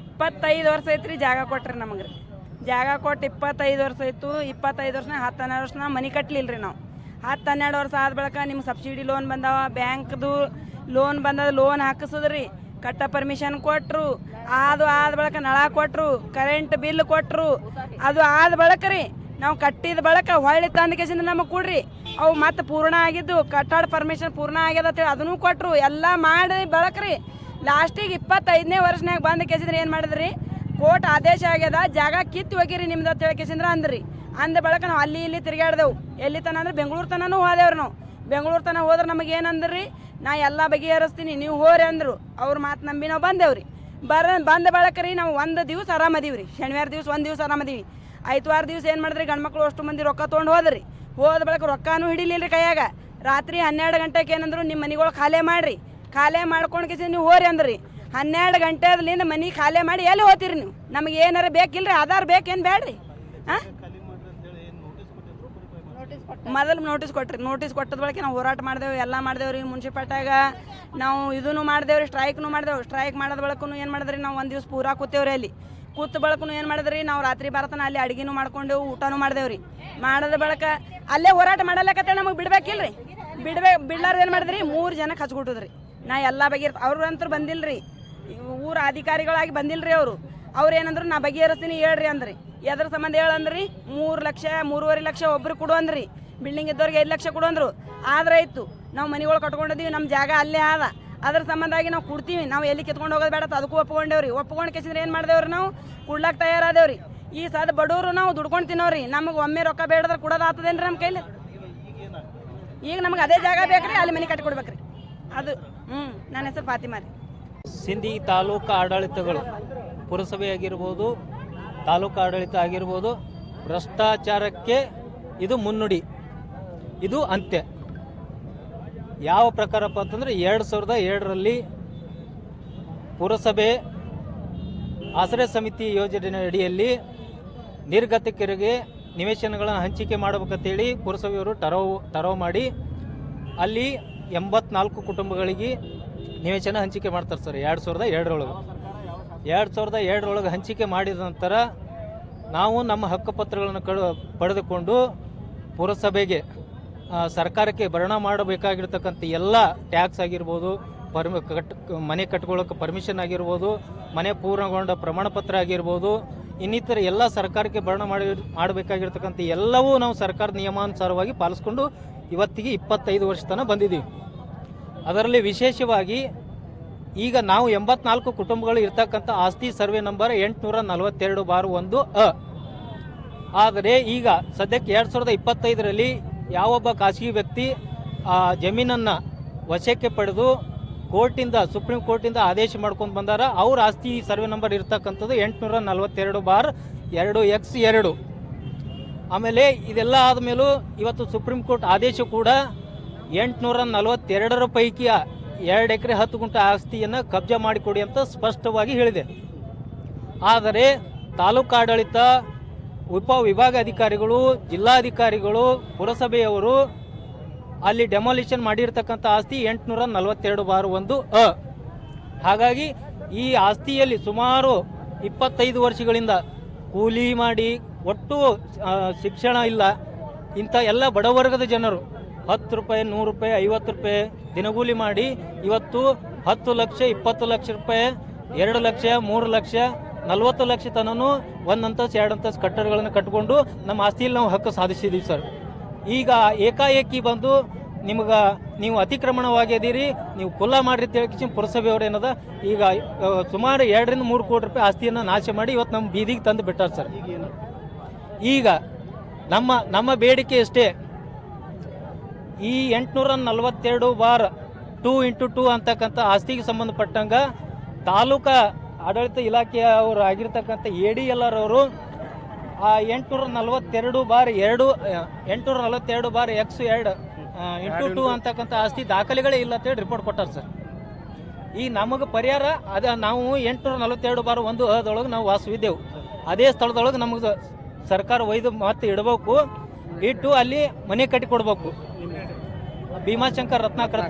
ಇಪ್ಪತ್ತೈದು ವರ್ಷ ಐತ್ರಿ ಜಾಗ ಕೊಟ್ರಿ ನಮಗೆ ರೀ. ಜಾಗ ಕೊಟ್ಟು ಇಪ್ಪತ್ತೈದು ವರ್ಷ ಆಯ್ತು, ಇಪ್ಪತ್ತೈದು ವರ್ಷ ಹತ್ತು ಹನ್ನೆರಡು ವರ್ಷ ಮನೆ ಕಟ್ಟಲಿಲ್ಲ ರೀ ನಾವು. ಹತ್ತು ಹನ್ನೆರಡು ವರ್ಷ ಆದ ಬಳಿಕ ನಿಮ್ಗೆ ಸಬ್ಸಿಡಿ ಲೋನ್ ಬಂದಾವ, ಬ್ಯಾಂಕ್ದು ಲೋನ್ ಬಂದದ ಲೋನ್ ಹಾಕಿಸಿದ್ರಿ. ಕಟ್ಟ ಪರ್ಮಿಷನ್ ಕೊಟ್ಟರು ಅದು ಆದ ಬಳಿಕ ನಳ ಕೊಟ್ಟರು ಕರೆಂಟ್ ಬಿಲ್ ಕೊಟ್ಟರು ಅದು ಆದ ಬಳಿಕ ರೀ. ನಾವು ಕಟ್ಟಿದ ಬಳಿಕ ಹೊಳ್ಳಿ ತಂದ ಕೇಸಿಂದ ನಮಗೆ ಕೊಡ್ರಿ. ಅವು ಮತ್ತೆ ಪೂರ್ಣ ಆಗಿದ್ದು, ಕಟ್ಟಡ ಪರ್ಮಿಷನ್ ಪೂರ್ಣ ಆಗ್ಯದ ಅಂತೇಳಿ ಅದನ್ನು ಕೊಟ್ಟರು ಎಲ್ಲ ಮಾಡಿ ಬಳಕ ರೀ. ಲಾಸ್ಟಿಗೆ ಇಪ್ಪತ್ತೈದನೇ ವರ್ಷನಾಗ ಬಂದು ಕೇಸಿದ್ರೆ ಏನು ಮಾಡಿದ್ರಿ? ಕೋರ್ಟ್ ಆದೇಶ ಆಗ್ಯದ, ಜಾಗ ಕಿತ್ತು ಹೋಗಿರಿ ನಿಮ್ದು ಅಂತ ಹೇಳಿ ಕೇಸಿಂದ್ರ ಅಂದ್ರಿ. ಅಂದ ಬಳಕ ನಾವು ಅಲ್ಲಿ ಇಲ್ಲಿ ತಿರುಗಾಡ್ದೆವು ಎಲ್ಲಿ ತನ ಅಂದ್ರೆ ಬೆಂಗಳೂರು ತನೂ ಹೋದೇವ್ರಿ ನಾವು. ಬೆಂಗಳೂರು ತನ ಹೋದ್ರೆ ನಮಗೆ ಏನಂದ್ರಿ ನಾ ಎಲ್ಲ ಬಗೆಹರಿಸ್ತೀನಿ, ನೀವು ಹೋರಿ ಅಂದರು. ಅವ್ರ ಮಾತು ನಂಬಿ ನಾವು ಬಂದೇವ್ರಿ. ಬರ ಬಂದ ಬಳಕ ರೀ ನಾವು ಒಂದು ದಿವಸ ಆರಾಮದೀವಿ ರೀ ಶನಿವಾರ ದಿವಸ ಒಂದು ದಿವಸ ಆರಾಮದೀವಿ ಐತವಾರ ದಿವಸ ಏನು ಮಾಡಿದ್ರಿ? ಗಂಡ್ಮಕ್ಳು ಅಷ್ಟು ಮಂದಿ ರೊಕ್ಕ ತೊಗೊಂಡು ಹೋದ್ರಿ. ಹೋದ ಬಳಿಕ ರೊಕ್ಕನೂ ಹಿಡಿಲಿಲ್ಲ ರೀ ಕೈಯಾಗ. ರಾತ್ರಿ ಹನ್ನೆರಡು ಗಂಟೆಗೆ ಏನಂದ್ರು ನಿಮ್ಮ ಮನೆಗಳು ಖಾಲಿ ಮಾಡ್ರಿ. ಖಾಲಿ ಮಾಡ್ಕೊಂಡು ಕೇಸಿ ನೀವು ಹೋರಿ ಅಂದ್ರಿ. ಹನ್ನೆರಡು ಗಂಟೆದ್ಲಿಂದ ಮನೆ ಖಾಲಿ ಮಾಡಿ ಎಲ್ಲಿ ಹೋಗ್ತೀರಿ ನೀವು? ನಮಗೆ ಏನಾರ ಬೇಕಿಲ್ರಿ, ಆಧಾರ್ ಬೇಕೇನು ಬೇಡ್ರಿ? ಹಾಂ? ಮೊದಲು ನೋಟಿಸ್ ಕೊಟ್ರಿ ನೋಟಿಸ್ ಕೊಟ್ಟದ ಬಳಿಕ ನಾವು ಹೋರಾಟ ಮಾಡ್ದೇವು, ಎಲ್ಲ ಮಾಡ್ದೇವ್ರಿ ಮುನ್ಸಿಪಾಲ್ಟ್ಯಾಗ. ನಾವು ಇದನ್ನು ಮಾಡ್ದೇವ್ರಿ, ಸ್ಟ್ರೈಕ್ನು ಮಾಡ್ದೇವು, ಸ್ಟ್ರೈಕ್ ಮಾಡೋದ ಬಳಕೂ ಏನು ಮಾಡಿದ್ರಿ, ನಾವು ಒಂದು ದಿವಸ ಪೂರಾ ಕೂತೇವ್ರಿ ಅಲ್ಲಿ. ಕೂತ ಬಳಕೂ ಏನು ಮಾಡಿದ್ರಿ, ನಾವು ರಾತ್ರಿ ಬರತನ ಅಲ್ಲಿ ಅಡುಗೆನೂ ಮಾಡ್ಕೊಂಡೆವು, ಊಟನೂ ಮಾಡ್ದೇವ್ರಿ. ಮಾಡದ ಬಳಕ ಅಲ್ಲೇ ಹೋರಾಟ ಮಾಡಲಕತ್ತೇಳಿ ನಮಗೆ ಬಿಡ್ಬೇಕಿಲ್ರಿ? ಬಿಡ್ಬೇಕು ಬಿಡ್ಲಾರ್ದು ಏನು ಮಾಡಿದ್ರಿ, ಮೂರು ಜನ ಹಚ್ಕೊಟ್ಟದ್ರಿ. ನಾ ಎಲ್ಲ ಬಗೆಹರ್ ಬಂದಿಲ್ಲ ಬಂದಿಲ್ರಿ. ಊರ ಅಧಿಕಾರಿಗಳಾಗಿ ಬಂದಿಲ್ರಿ ಅವರು. ಅವ್ರು ಏನಂದ್ರು ನಾ ಬಗೆಹರಿಸ್ತೀನಿ ಹೇಳ್ರಿ ಅಂದ್ರಿ. ಎದ್ರ ಸಂಬಂಧ ಹೇಳಂದ್ರಿ ಮೂರು ಲಕ್ಷ, ಮೂರುವರೆ ಲಕ್ಷ ಒಬ್ರು ಕೊಡು ಅಂದ್ರಿ. ಬಿಲ್ಡಿಂಗ್ ಇದ್ದವ್ರಿಗೆ ಐದು ಲಕ್ಷ ಕೊಡು ಅಂದ್ರು. ಆದ್ರೆ ಇತ್ತು ನಾವು ಮನೆಗಳು ಕಟ್ಕೊಂಡಿದ್ದೀವಿ ನಮ್ಮ ಜಾಗ ಅಲ್ಲೇ ಆದ. ಅದ್ರ ಸಂಬಂಧಾಗಿ ನಾವು ಕೊಡ್ತೀವಿ. ನಾವು ಎಲ್ಲಿ ಕಿತ್ಕೊಂಡು ಹೋಗೋದು ಬೇಡ ಅದಕ್ಕೂ ಒಪ್ಕೊಂಡೇವ್ರಿ. ಒಪ್ಕೊಂಡು ಕೆಸಿದ್ರೆ ಏನು ಮಾಡ್ದೇವ್ರಿ ನಾವು? ಕೊಡ್ಲಾಕ್ ತಯಾರಾದೇವ್ರಿ. ಈ ಸದ ಬಡವರು ನಾವು ದುಡ್ಕೊಂಡು ತಿನ್ನೋರಿ ನಮಗೆ ಒಮ್ಮೆ ರೊಕ್ಕ ಬೇಡದ್ರೆ ಕೊಡೋದು ಆತದೇನ್ರಿ ನಮ್ಮ ಕೈಲಿ? ಈಗ ನಮ್ಗೆ ಅದೇ ಜಾಗ ಬೇಕ್ರಿ, ಅಲ್ಲಿ ಮನೆ ಕಟ್ಟಿ ಕೊಡ್ಬೇಕ್ರಿ. ಅದು ನನ್ನ ಹೆಸರು ಫಾತಿಮಾ ಸಿಂಧಿ ತಾಲೂಕು ಆಡಳಿತಗಳು ಪುರಸಭೆ ಆಗಿರ್ಬೋದು ತಾಲೂಕು ಆಡಳಿತ ಆಗಿರ್ಬೋದು, ಭ್ರಷ್ಟಾಚಾರಕ್ಕೆ ಇದು ಮುನ್ನುಡಿ, ಇದು ಅಂತ್ಯ. ಯಾವ ಪ್ರಕಾರಪ್ಪ ಅಂತಂದರೆ ಎರಡು ಸಾವಿರದ ಎರಡರಲ್ಲಿ ಪುರಸಭೆ ಆಶ್ರಯ ಸಮಿತಿ ಯೋಜನೆ ಅಡಿಯಲ್ಲಿ ನಿರ್ಗತಿಕರಿಗೆ ನಿವೇಶನಗಳನ್ನು ಹಂಚಿಕೆ ಮಾಡಬೇಕಂತೇಳಿ ಪುರಸಭೆಯವರು ಟರವು ಟರವು ಮಾಡಿ, ಅಲ್ಲಿ ಎಂಬತ್ನಾಲ್ಕು ಕುಟುಂಬಗಳಿಗೆ ನಿವೇಶನ ಹಂಚಿಕೆ ಮಾಡ್ತಾರೆ ಸರ್, ಎರಡು ಸಾವಿರದ ಎರಡರೊಳಗೆ. ಎರಡು ಸಾವಿರದ ಎರಡರೊಳಗೆ ಹಂಚಿಕೆ ಮಾಡಿದ ನಂತರ ನಾವು ನಮ್ಮ ಹಕ್ಕುಪತ್ರಗಳನ್ನು ಕಡು, ಪಡೆದುಕೊಂಡು ಪುರಸಭೆಗೆ ಸರ್ಕಾರಕ್ಕೆ ಭರಣ ಮಾಡಬೇಕಾಗಿರ್ತಕ್ಕಂಥ ಎಲ್ಲ ಟ್ಯಾಕ್ಸ್ ಆಗಿರ್ಬೋದು, ಪರ್ಮಿ, ಕಟ್, ಮನೆ ಕಟ್ಕೊಳ್ಳೋಕೆ ಪರ್ಮಿಷನ್ ಆಗಿರ್ಬೋದು, ಮನೆ ಪೂರ್ಣಗೊಂಡ ಪ್ರಮಾಣ ಪತ್ರ ಆಗಿರ್ಬೋದು, ಇನ್ನಿತರ ಎಲ್ಲ ಸರ್ಕಾರಕ್ಕೆ ಭರಣ ಮಾಡಿ, ಮಾಡಬೇಕಾಗಿರ್ತಕ್ಕಂಥ ಎಲ್ಲವೂ ನಾವು ಸರ್ಕಾರದ ನಿಯಮಾನುಸಾರವಾಗಿ ಪಾಲಿಸ್ಕೊಂಡು ಇವತ್ತಿಗೆ ಇಪ್ಪತ್ತೈದು ವರ್ಷ ತನಕ ಬಂದಿದ್ದೀವಿ. ಅದರಲ್ಲಿ ವಿಶೇಷವಾಗಿ ಈಗ ನಾವು ಎಂಬತ್ನಾಲ್ಕು ಕುಟುಂಬಗಳು ಇರ್ತಕ್ಕಂಥ ಆಸ್ತಿ ಸರ್ವೆ ನಂಬರ್ ಎಂಟುನೂರ ನಲವತ್ತೆರಡು ಬಾರು ಒಂದು ಅ. ಆದರೆ ಈಗ ಸದ್ಯಕ್ಕೆ ಎರಡು ಸಾವಿರದ ಇಪ್ಪತ್ತೈದರಲ್ಲಿ ಯಾವೊಬ್ಬ ಖಾಸಗಿ ವ್ಯಕ್ತಿ ಆ ಜಮೀನನ್ನು ವಶಕ್ಕೆ ಪಡೆದು ಕೋರ್ಟಿಂದ, ಸುಪ್ರೀಂ ಕೋರ್ಟಿಂದ ಆದೇಶ ಮಾಡ್ಕೊಂಡು ಬಂದಾರ, ಅವ್ರ ಆಸ್ತಿ ಸರ್ವೆ ನಂಬರ್ ಇರ್ತಕ್ಕಂಥದ್ದು ಎಂಟುನೂರ ನಲವತ್ತೆರಡು ಬಾರ್ ಎರಡು ಎಕ್ಸ್ ಎರಡು. ಆಮೇಲೆ ಇದೆಲ್ಲ ಆದಮೇಲೂ ಇವತ್ತು ಸುಪ್ರೀಂ ಕೋರ್ಟ್ ಆದೇಶ ಕೂಡ ಎಂಟುನೂರ ನಲವತ್ತೆರಡರ ಪೈಕಿಯ ಎರಡು ಎಕರೆ ಹತ್ತು ಗುಂಟ ಆಸ್ತಿಯನ್ನು ಕಬ್ಜಾ ಮಾಡಿಕೊಡಿ ಅಂತ ಸ್ಪಷ್ಟವಾಗಿ ಹೇಳಿದೆ. ಆದರೆ ತಾಲೂಕು ಆಡಳಿತ ಉಪ ವಿಭಾಗ ಅಧಿಕಾರಿಗಳು, ಜಿಲ್ಲಾಧಿಕಾರಿಗಳು, ಪುರಸಭೆಯವರು ಅಲ್ಲಿ ಡೆಮಾಲಿಷನ್ ಮಾಡಿರ್ತಕ್ಕಂಥ ಆಸ್ತಿ ಎಂಟುನೂರ ನಲವತ್ತೆರಡು ಬಾರು ಒಂದು ಅ. ಹಾಗಾಗಿ ಈ ಆಸ್ತಿಯಲ್ಲಿ ಸುಮಾರು ಇಪ್ಪತ್ತೈದು ವರ್ಷಗಳಿಂದ ಕೂಲಿ ಮಾಡಿ ಒಟ್ಟು ಶಿಕ್ಷಣ ಇಲ್ಲ. ಇಂಥ ಎಲ್ಲ ಬಡವರ್ಗದ ಜನರು ಹತ್ತು ರೂಪಾಯಿ, ನೂರು ರೂಪಾಯಿ, ಐವತ್ತು ರೂಪಾಯಿ ದಿನಗೂಲಿ ಮಾಡಿ ಇವತ್ತು ಹತ್ತು ಲಕ್ಷ, ಇಪ್ಪತ್ತು ಲಕ್ಷ ರೂಪಾಯಿ, ಎರಡು ಲಕ್ಷ, ಮೂರು ಲಕ್ಷ, ನಲವತ್ತು ಲಕ್ಷ ತನೂ ಒಂದು ಅಂತಸ್ತು, ಎರಡು ಅಂತಸ್ತು ಕಟ್ಟಡಗಳನ್ನು ಕಟ್ಕೊಂಡು ನಮ್ಮ ಆಸ್ತಿಯಲ್ಲಿ ನಾವು ಹಕ್ಕು ಸಾಧಿಸಿದ್ದೀವಿ ಸರ್. ಈಗ ಏಕಾಏಕಿ ಬಂದು ನಿಮ್ಗೆ ನೀವು ಅತಿಕ್ರಮಣವಾಗಿದ್ದೀರಿ ನೀವು ಕುಲ್ಲ ಮಾಡಿರಿ ತಿಳ್ಕಿಸಿ ಪುರಸಭೆಯವ್ರು ಏನದ, ಈಗ ಸುಮಾರು ಎರಡರಿಂದ ಮೂರು ಕೋಟಿ ರೂಪಾಯಿ ಆಸ್ತಿಯನ್ನು ನಾಶ ಮಾಡಿ ಇವತ್ತು ನಮ್ಮ ಬೀದಿಗೆ ತಂದು ಬಿಟ್ಟಾರೆ ಸರ್. ಈಗ ನಮ್ಮ ನಮ್ಮ ಬೇಡಿಕೆ ಅಷ್ಟೇ ಈ ಎಂಟುನೂರ ನಲವತ್ತೆರಡು ಬಾರ್ ಟೂ ಇಂಟು ಟೂ ಅಂತಕ್ಕಂಥ ಆಸ್ತಿಗೆ ಸಂಬಂಧಪಟ್ಟಂಗ ತಾಲೂಕಾ ಆಡಳಿತ ಇಲಾಖೆಯವರು ಆಗಿರ್ತಕ್ಕಂಥ ಎ ಡಿ ಎಲ್ ಆರ್ ಅವರು ಆ ಎಂಟುನೂರ ನಲವತ್ತೆರಡು ಬಾರ್ ಎರಡು ಎಂಟುನೂರ ನಲವತ್ತೆರಡು ಬಾರ್ ಎಕ್ಸ್ ಎರಡು ಇಂಟು ಟೂ ಅಂತಕ್ಕಂಥ ಆಸ್ತಿ ದಾಖಲೆಗಳೇ ಇಲ್ಲ ಅಂತೇಳಿ ರಿಪೋರ್ಟ್ ಕೊಟ್ಟಾರೆ ಸರ್. ಈ ನಮಗೆ ಪರಿಹಾರ, ಅದ ನಾವು ಎಂಟುನೂರ ನಲವತ್ತೆರಡು ಬಾರ್ ಒಂದು ಅದೊಳಗೆ ನಾವು ವಾಸವಿದ್ದೆವು ಅದೇ ಸ್ಥಳದೊಳಗೆ ನಮಗೆ ಸರ್ಕಾರ ಒಯ್ದು ಮತ್ತೆ ಇಡಬೇಕು. ಇಟ್ಟು ಅಲ್ಲಿ ಮನೆ ಕಟ್ಟಿ भीमाशंकर रत्नाकर